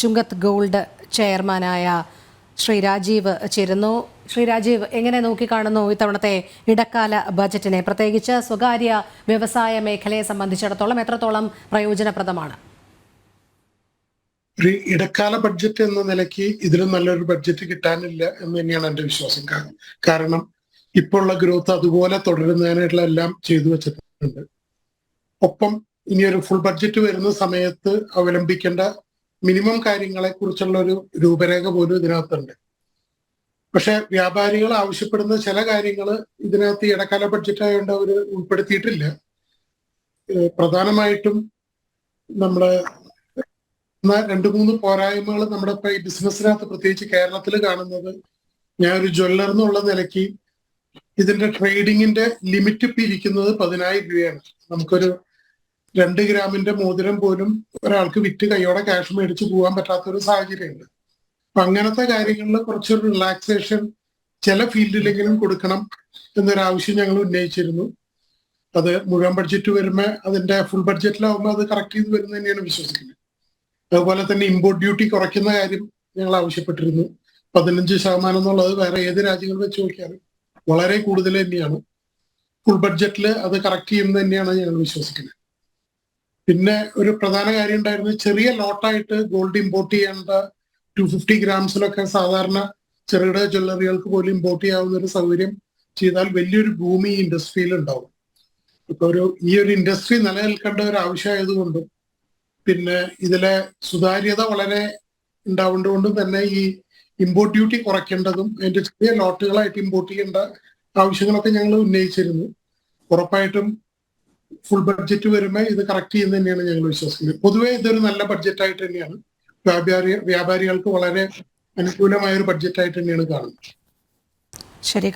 ചുങ്കത്ത് gold ചെയർമാനായ ശ്രീ രാജീവ് ചേരുന്നു. ശ്രീ രാജീവ് എങ്ങനെ നോക്കിക്കാണുന്നു ഇത്തവണത്തെ ഇടക്കാല ബജറ്റിനെ? പ്രത്യേകിച്ച് സ്വകാര്യ വ്യവസായ മേഖലയെ സംബന്ധിച്ചിടത്തോളം എത്രത്തോളം പ്രയോജനപ്രദമാണ്? ഒരു ഇടക്കാല ബഡ്ജറ്റ് എന്ന നിലയ്ക്ക് ഇതിലും നല്ലൊരു ബഡ്ജറ്റ് കിട്ടാനില്ല എന്ന് തന്നെയാണ് എന്റെ വിശ്വാസം. കാരണം ഇപ്പോൾ ഉള്ള ഗ്രോത്ത് അതുപോലെ തുടരുന്നതിനായിട്ടുള്ള എല്ലാം ചെയ്തു വെച്ചിട്ടുണ്ട്. ഒപ്പം ഇനി ഒരു ഫുൾ ബഡ്ജറ്റ് വരുന്ന സമയത്ത് അവലംബിക്കേണ്ട മിനിമം കാര്യങ്ങളെ കുറിച്ചുള്ള ഒരു രൂപരേഖ പോലും ഇതിനകത്തുണ്ട്. പക്ഷെ വ്യാപാരികൾ ആവശ്യപ്പെടുന്ന ചില കാര്യങ്ങൾ ഇതിനകത്ത് ഇടക്കാല ബഡ്ജറ്റ് ആയതുകൊണ്ട് അവർ ഉൾപ്പെടുത്തിയിട്ടില്ല. പ്രധാനമായിട്ടും നമ്മുടെ രണ്ട് മൂന്ന് പോരായ്മകൾ നമ്മുടെ ഇപ്പൊ ഈ ബിസിനസ്സിനകത്ത് പ്രത്യേകിച്ച് കേരളത്തിൽ കാണുന്നത് ഞാൻ ഒരു ജ്വല്ലർ എന്നുള്ള നിലയ്ക്ക് ഇതിന്റെ ട്രേഡിങ്ങിന്റെ ലിമിറ്റ് ഇപ്പൊ ഇരിക്കുന്നത് പതിനായിരം രൂപയാണ്. നമുക്കൊരു രണ്ട് ഗ്രാമിന്റെ മോതിരം പോലും ഒരാൾക്ക് വിറ്റ് കൈയോടെ ക്യാഷ് മേടിച്ച് പോകാൻ പറ്റാത്ത ഒരു സാഹചര്യമുണ്ട്. അപ്പൊ അങ്ങനത്തെ കാര്യങ്ങളിൽ കുറച്ചൊരു റിലാക്സേഷൻ ചില ഫീൽഡിലെങ്കിലും കൊടുക്കണം എന്നൊരു ആവശ്യം ഞങ്ങൾ ഉന്നയിച്ചിരുന്നു. അത് മുഴുവൻ ബഡ്ജറ്റ് വരുമ്പോൾ അതിന്റെ ഫുൾ ബഡ്ജറ്റിലാവുമ്പോൾ അത് കറക്റ്റ് ചെയ്ത് വരുന്ന തന്നെയാണ് വിശ്വസിക്കുന്നത്. അതുപോലെ തന്നെ ഇമ്പോർട്ട് ഡ്യൂട്ടി കുറയ്ക്കുന്ന കാര്യം ഞങ്ങൾ ആവശ്യപ്പെട്ടിരുന്നു. പതിനഞ്ച് ശതമാനം എന്നുള്ളത് വേറെ ഏത് രാജ്യങ്ങൾ വെച്ച് നോക്കിയാലും വളരെ കൂടുതൽ തന്നെയാണ്. ഫുൾ ബഡ്ജറ്റിൽ അത് കറക്റ്റ് ചെയ്യുന്നത് തന്നെയാണ് ഞങ്ങൾ വിശ്വസിക്കുന്നത്. പിന്നെ ഒരു പ്രധാന കാര്യം ഉണ്ടായിരുന്നത് ചെറിയ ലോട്ടായിട്ട് ഗോൾഡ് ഇമ്പോർട്ട് ചെയ്യേണ്ട ടു ഫിഫ്റ്റി ഗ്രാംസിലൊക്കെ സാധാരണ ചെറുകിട ജ്വല്ലറികൾക്ക് പോലും ഇമ്പോർട്ട് ചെയ്യാവുന്ന ഒരു സൗകര്യം ചെയ്താൽ വലിയൊരു ഭൂമി ഇൻഡസ്ട്രിയിൽ ഉണ്ടാവും. ഇപ്പൊ ഒരു ഈ ഒരു ഇൻഡസ്ട്രി നിലനിൽക്കേണ്ട ഒരു ആവശ്യമായതുകൊണ്ടും പിന്നെ ഇതിലെ സുതാര്യത വളരെ ഉണ്ടാവേണ്ടതുകൊണ്ടും തന്നെ ഈ ഇമ്പോർട്ട് ഡ്യൂട്ടി കുറയ്ക്കേണ്ടതും അതിന്റെ ചെറിയ ലോട്ടുകളായിട്ട് ഇമ്പോർട്ട് ചെയ്യേണ്ട ആവശ്യങ്ങളൊക്കെ ഞങ്ങൾ ഉന്നയിച്ചിരുന്നു. ഉറപ്പായിട്ടും ഫുൾ ബഡ്ജറ്റ് വരുമ്പോൾ ഇത് കറക്റ്റ് ചെയ്യുന്ന തന്നെയാണ് ഞങ്ങൾ വിശ്വസിക്കുന്നത്. പൊതുവേ ഇതൊരു നല്ല ബഡ്ജറ്റ് ആയിട്ട് തന്നെയാണ്. വ്യാപാരി വ്യാപാരികൾക്ക് വളരെ അനുകൂലമായ ഒരു ബഡ്ജറ്റ് ആയിട്ട് തന്നെയാണ് കാണുന്നത്. ശരി